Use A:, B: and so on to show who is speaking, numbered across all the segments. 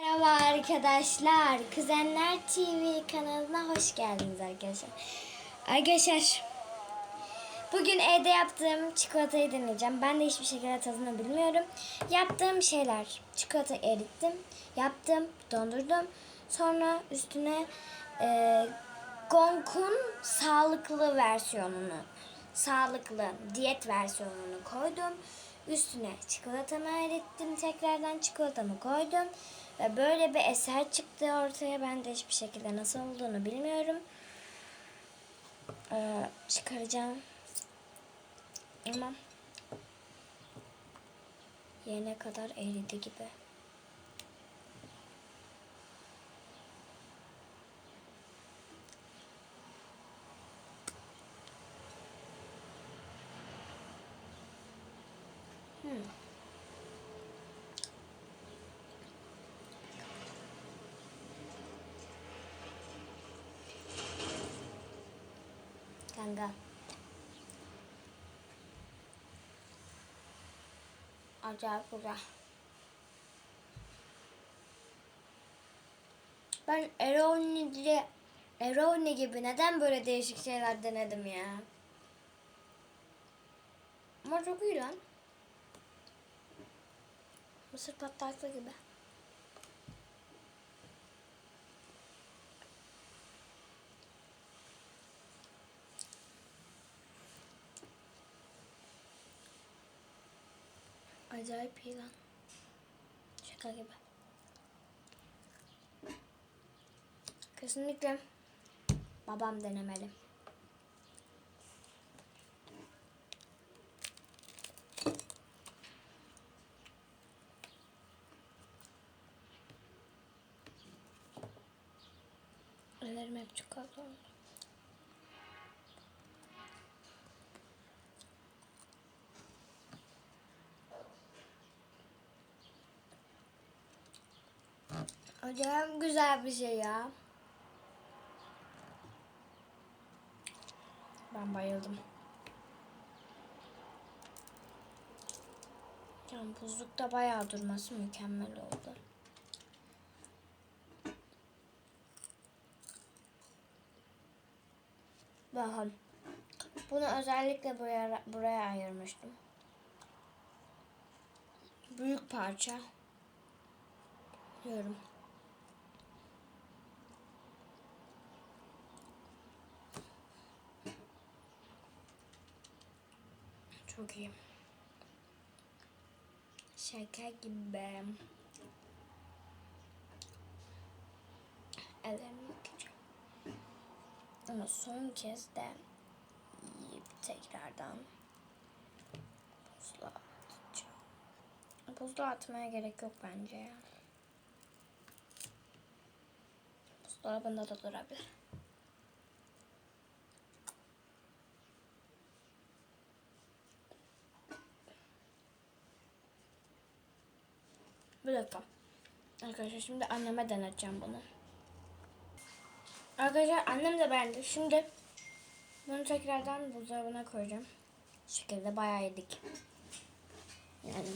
A: Merhaba arkadaşlar. Kuzenler TV kanalına hoş geldiniz arkadaşlar. Arkadaşlar bugün evde yaptığım çikolatayı deneyeceğim. Ben de hiçbir şekilde tadını bilmiyorum. Yaptığım şeyler çikolata erittim, yaptım, dondurdum. Sonra üstüne e, Gonk'un sağlıklı versiyonunu, sağlıklı diyet versiyonunu koydum. Üstüne çikolatamı erittim. Tekrardan çikolatamı koydum. Ve böyle bir eser çıktı ortaya. Ben de hiçbir şekilde nasıl olduğunu bilmiyorum. Ee, çıkaracağım. Ama yerine kadar eridi gibi. Kanka. Acayip güzel. Ben Eroni, Eroni gibi neden böyle değişik şeyler denedim ya? Ama çok iyi lan. Mısır patlatlı gibi. Acayip iyi lan. Şaka gibi. Kesinlikle babam denemeli. Ellerim hep çikolata oldu. Acayip güzel bir şey ya. Ben bayıldım. Yani buzlukta bayağı durması mükemmel oldu. Bakın. Bunu özellikle buraya, buraya ayırmıştım. Büyük parça. Diyorum. Çok iyi. Şaka gibi. Ellerimi yıkayacağım. Ama son kez de yiyip tekrardan buzluğa atacağım. Buzluğa atmaya gerek yok bence ya. Buzdolabında da durabilir. Dakika. Arkadaşlar şimdi anneme deneteceğim bunu. Arkadaşlar annem de beğendi. Şimdi bunu tekrardan buzdolabına koyacağım. Şu şekilde bayağı yedik. Yani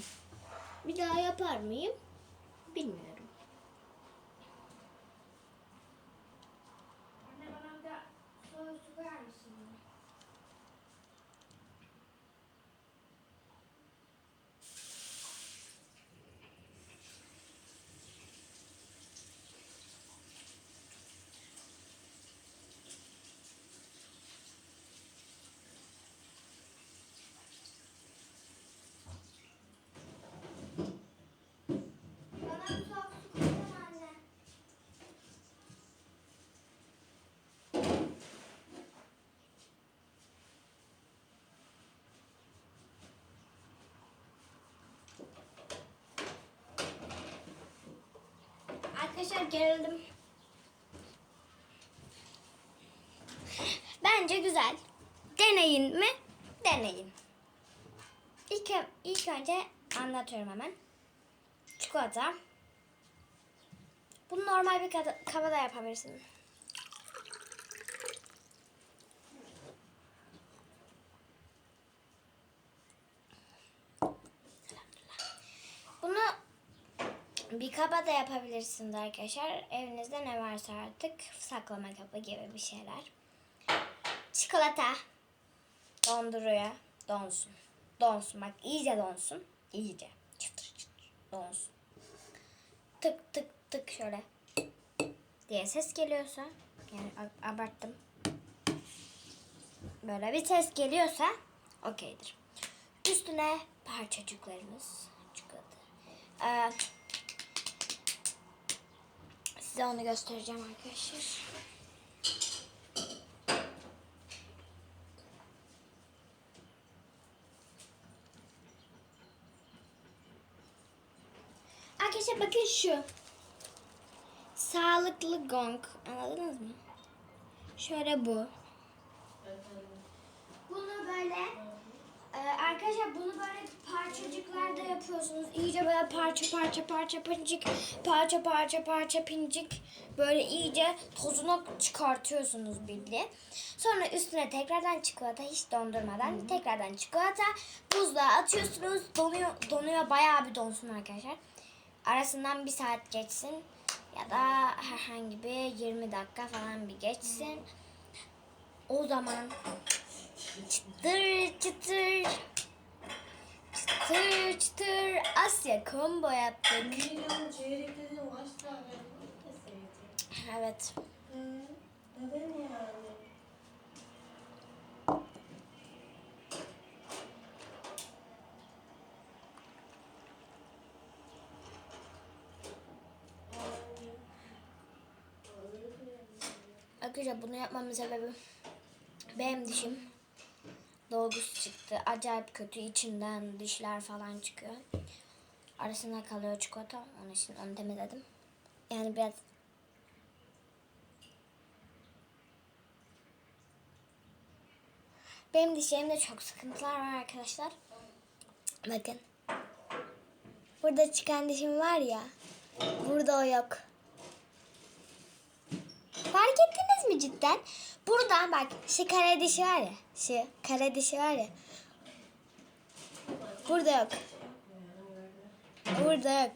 A: bir daha yapar mıyım? Bilmiyorum. Anne bana de soğuk su verir Arkadaşlar gerildim. Bence güzel. Deneyin mi? Deneyin. İlk, ilk önce anlatıyorum hemen. Çikolata. Bunu normal bir kavada yapabilirsin. Bunu bir kaba da yapabilirsiniz arkadaşlar. Evinizde ne varsa artık saklama kabı gibi bir şeyler. Çikolata donduruyor. Donsun. Donsun bak iyice donsun. İyice. Çıtır çıtır donsun. Tık tık tık şöyle diye ses geliyorsa yani abarttım. Böyle bir ses geliyorsa okeydir. Üstüne parçacıklarımız çikolata. Ee, size onu göstereceğim arkadaşlar. Arkadaşlar bakın şu. Sağlıklı gong. Anladınız mı? Şöyle bu. Bunu böyle e, arkadaşlar bunu böyle parçacıklarda yapıyorsunuz. İyice böyle parça parça parça pincik parça parça parça pincik böyle iyice tozunu çıkartıyorsunuz bildiğin. Sonra üstüne tekrardan çikolata hiç dondurmadan tekrardan çikolata buzluğa atıyorsunuz. Donuyor, donuyor bayağı bir donsun arkadaşlar. Arasından bir saat geçsin ya da herhangi bir 20 dakika falan bir geçsin. O zaman çıtır çıtır çıtır çıtır Asya combo yaptık. Evet.
B: Neden yani?
A: Arkadaşlar bunu yapmamın sebebi benim dişim dolgusu çıktı. Acayip kötü içinden dişler falan çıkıyor. Arasında kalıyor çikolata. Onun için onu temizledim. Yani biraz Benim dişlerimde çok sıkıntılar var arkadaşlar. Bakın. Burada çıkan dişim var ya. Burada o yok. Fark mi cidden? Buradan bak şu kare dişi var ya. Şu kare dişi var ya. Burada yok. Burada yok.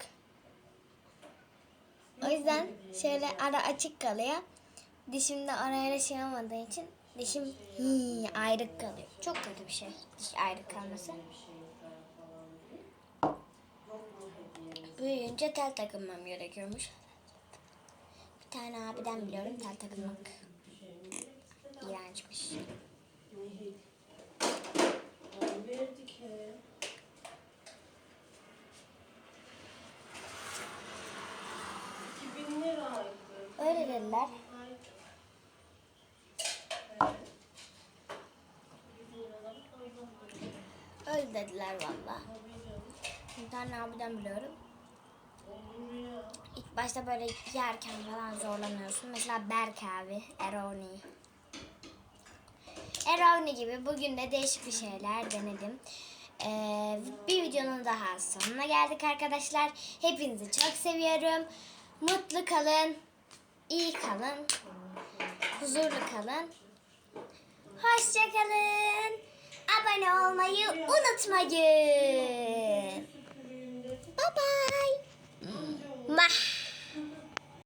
A: O yüzden şöyle ara açık kalıyor. Dişimde araya şey olmadığı için dişim hii, ayrık kalıyor. Çok kötü bir şey diş ayrık kalması. Büyüyünce tel takılmam gerekiyormuş. Tane abiden biliyorum tel takılmak. İğrençmiş. Öyle dediler. Öyle dediler valla. Bir tane abiden biliyorum. Başta böyle yerken falan zorlanıyorsun. Mesela Berk abi, Eroni. Eroni gibi bugün de değişik bir şeyler denedim. Ee, bir videonun daha sonuna geldik arkadaşlar. Hepinizi çok seviyorum. Mutlu kalın. iyi kalın. Huzurlu kalın. Hoşça kalın. Abone olmayı unutmayın. Bye bye. Mah.